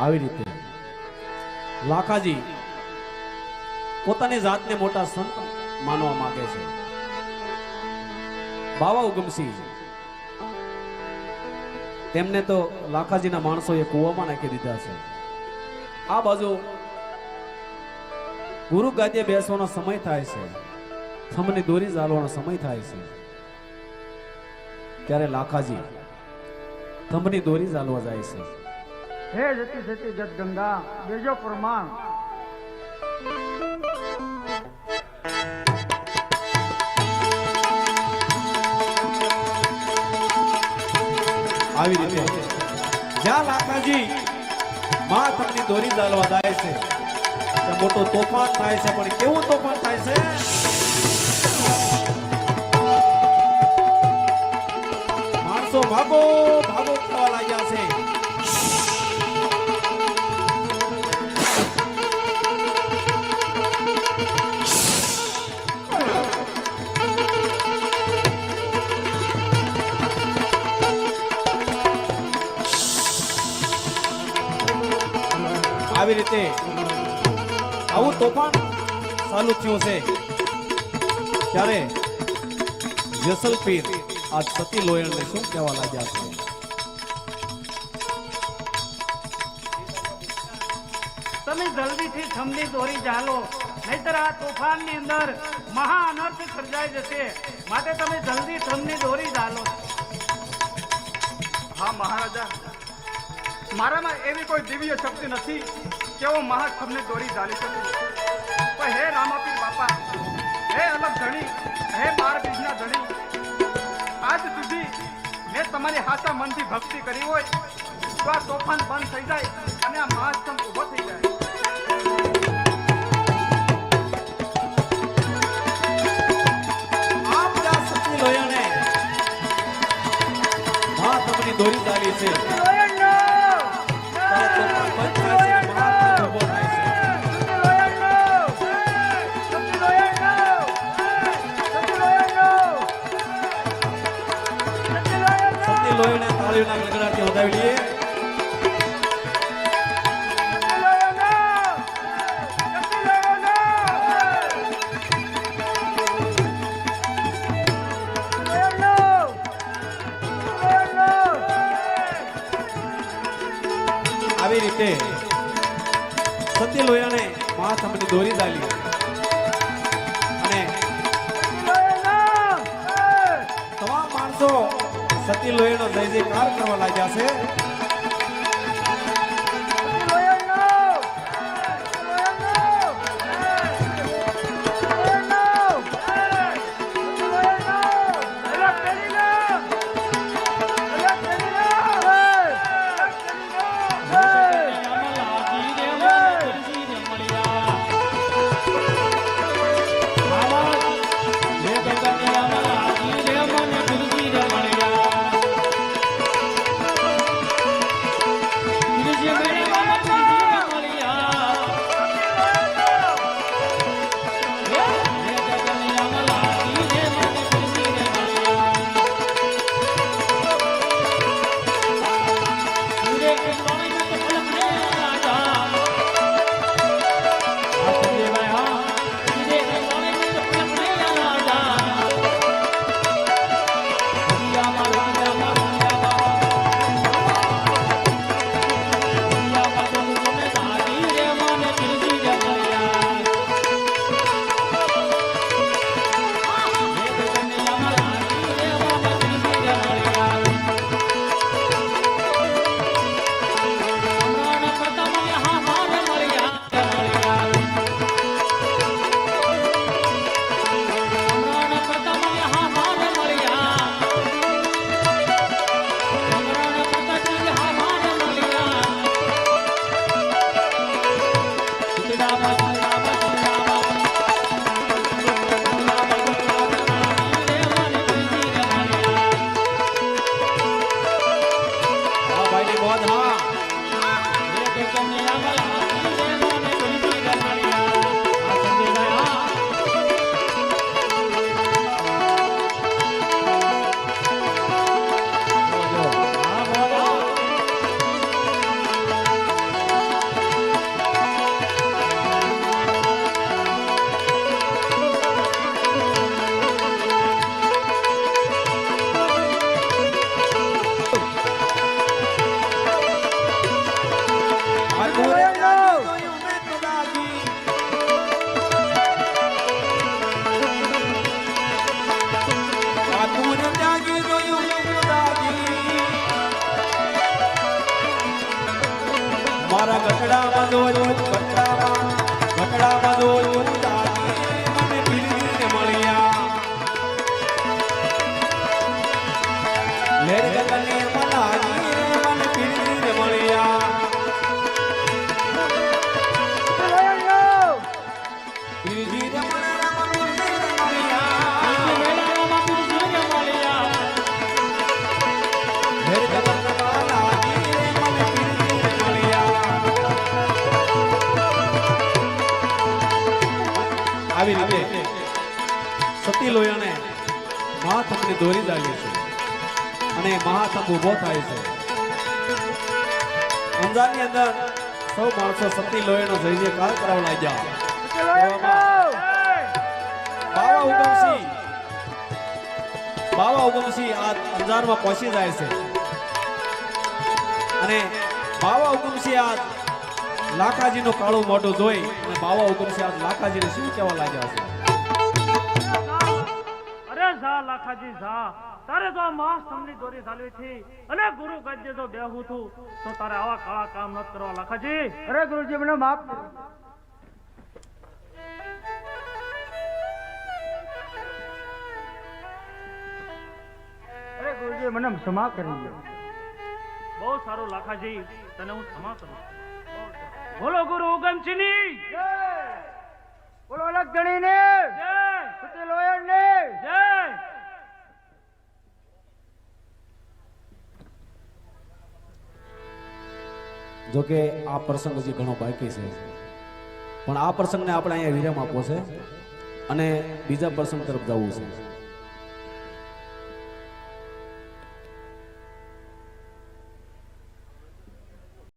આવી રીતે. લાખાજી પોતાની જાતને મોટા સંત માનવા માંગે છે. બાવા ઉગમસિંહ. તેમને તો લાખાજીના માણસોએ કૂવામાં નાખી દીધા છે. આ બાજુ ગુરુ ગાદીએ બેસવાનો સમય થાય છે. થમની દોરી ઝાલવાનો સમય થાય છે. ત્યારે લાખાજી થમની દોરી ઝાલવા જાય છે. હે જતી જતી જત ગંગા દેજો પ્રમાણ. આવી રીતે. જ્યાં લાકાજી માં તમને દોરી ઝાલવા જાય છે મોટો તોફાન થાય છે, પણ કેવું તોફાન થાય છે? માણસો ભાગો ભાગો થવા લાગ્યા છે. આવી રીતે આવું તોફાન ચાલુ થયું છે. ત્યારે જસલપીર આ સતી લોયણને શું કહેવા લાગ્યા છે? તમે જલ્દીથી થમની દોરી ચાલો નહીતર આ તોફાનની અંદર મહા અનર્થ સર્જાઈ જશે. માટે તમે જલ્દી થમની દોરી ચાલો હા મહારાજા. મારામાં એવી કોઈ દિવ્ય શક્તિ નથી કે હું મહાસ્તંભને દોરી ઝાલી શકું. પણ હે રામાપીર બાપા, હે અલગ ધણી, હે બાર બીજના ધણી, આજ સુધી મેં તમારી હાથા મનથી ભક્તિ કરી હોય, તો આ તોફાન બંધ થઈ જાય અને આ મહાસ્તંભ ઊભો થઈ જાય. લોહીને તાળીઓના વધાવી લઈએ આવી રીતે સતી લોયાને મા તમને દોરી ચાલી અને તમામ માણસો સતી લોહીનો જય જયકાર કરવા લાગ્યા છે. સતી લોયાને મહાથમની દોરી જાય છે. અને મહાથમ ઊભો થાય છે. અંજારની અંદર સૌ માણસો સતી લોહીનો જય જયકાર કરવા લાગ્યા. બાવા ઉગમસિંહ બાવા ઉગમસિંહ આ અંજારમાં પહોંચી જાય છે. અને બાવા ઉગમસિંહ આ લાખાજીનું કાળું મોઢું જોઈ અને બાવા ઉગમસિંહ આ લાખાજીને શું કહેવા લાગ્યા છે? જા લાખાજી જા. તારે તો આ માસ તમની દોરી ચાલવી થી અને ગુરુ ગદ્ય જો બેહું છું તો તારે આવા કાળા કામ ન કરવા લાખાજી. અરે ગુરુજી મને માફ અરે ગુરુજી મને ક્ષમા કરી દો. બહુ સારું લાખાજી. તને હું ક્ષમા કરું બોલો ગુરુ ઉગમસિંહની બોલો અલગ ગણીને. જય. જો કે આ પ્રસંગ હજી ઘણો બાકી છે. પણ આ પ્રસંગને આપણે અહીંયા વિરામ આપવો છે અને બીજા પ્રસંગ તરફ જવું છે.